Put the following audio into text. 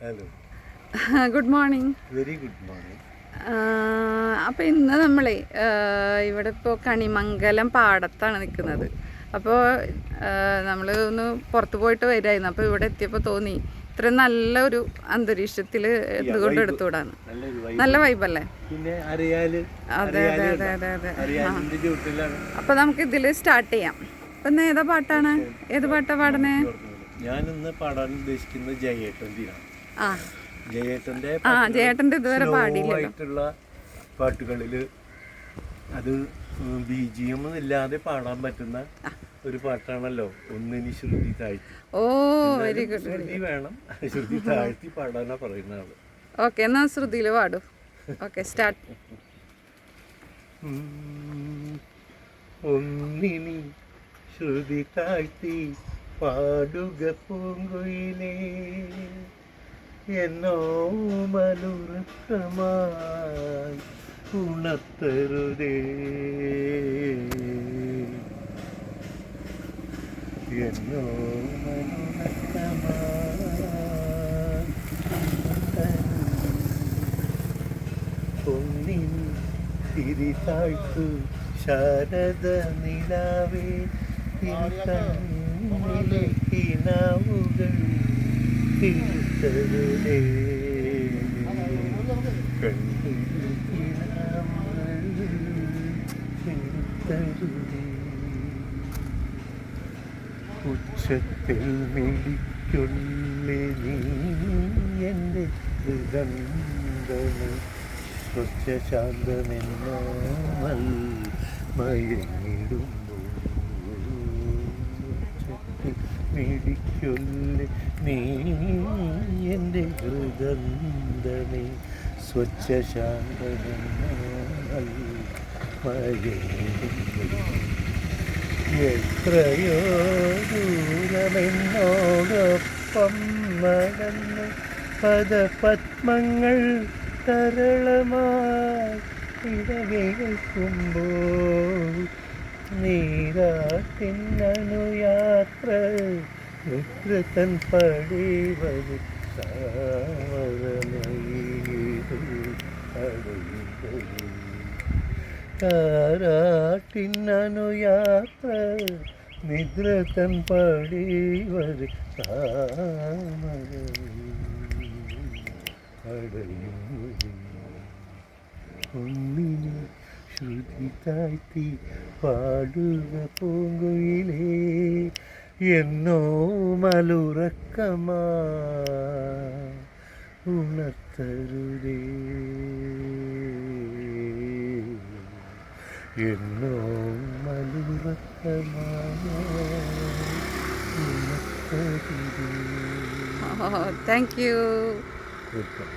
Hello good morning very good morning അപ്പോൾ ഇന്ന് നമ്മളെ ഇവിടെ ഇപ്പോൾ കണിമംഗലം പാടത്താണ് നിൽക്കുന്നത് അപ്പോൾ നമ്മൾ ഒന്ന് പുറത്ത് പോയിട്ട് വരായിരുന്നു. അപ്പോൾ ഇവിടെ എത്തിയപ്പോൾ തോന്നി ഇത്ര നല്ലൊരു അന്തരീക്ഷത്തിൽ എന്തുകൊണ്ട് എടുത്തുകൂടാന്ന് നല്ല വൈബല്ലേ അതെ അതെ അതെ അതെ അതെ. അപ്പൊ നമുക്ക് ഇതിൽ സ്റ്റാർട്ട് ചെയ്യാം. അപ്പൊ ഏതാ പാട്ടാണ്? ഏത് പാട്ടാ പാടണേ ഞാൻ ഇന്ന് പാടാൻ ഉദ്ദേശിക്കുന്നത് ജയേട്ടൻ ജയേട്ടന്റെ ആ ഇതുവരെ പാടിയില്ലല്ലോ. ആയിട്ടുള്ള പാട്ടുകളിൽ അത് ബി ജി എം ഇല്ലാതെ പാടാൻ പറ്റുന്ന ഒരു പാട്ടാണല്ലോ ഒന്നിനി ശ്രുതി താഴ്ത്തി. ഓ വെരി ഗുഡ് ശ്രുതി വേണം. ശ്രുതി താഴ്ത്തി പാടാനാ പറയുന്ന ആൾ. ഓക്കെ എന്നാ ശ്രുതിയിൽ പാടും. Okay start. ഒന്നിനി ശ്രുതി താഴ്ത്തി പാടുക പൂങ്കുയിലേ. എന്നോ മലുറക്കമായി ഉണർത്തരുതേ. പൊന്നിൻ തിരി താഴ്ത്തു ശാരദ നിലാവേ കണ്ണിലെ കിനാവുകൾ കിനാവുകൾ തിരുത്തരുതേ ഉച്ചത്തിൽ മിടിക്കൊള്ളി നീ എന്റെ സ്വച്ഛ ശാന്തമെന്നോമൽ ഉച്ചത്തിൽ നീ എന്റെ ഹൃദന്തമേ സ്വച്ഛ മയങ്ങിടുമ്പോൾ എത്രയോ ദൂരമെന്നോടൊപ്പം നടന്ന് പദപത്മങ്ങൾ തരളമായി ഇടവേൽക്കുമ്പോൾ നീരാട്ടിനനുയാത്ര മിത്രതൻ പടിവത് സാവരമീതു താരാട്ടിനു യാത്ര നിദ്രതൻ കടയും ഒന്നിനെ ശ്രുതി താഴ്ത്തി പാടുക പൂങ്കുയിലേ എന്നോ മലുറക്കമാ ഉണർത്തരുതേ. എന്നോ മലുറക്കമാ ഉണർത്തരുതേ. Thank you welcome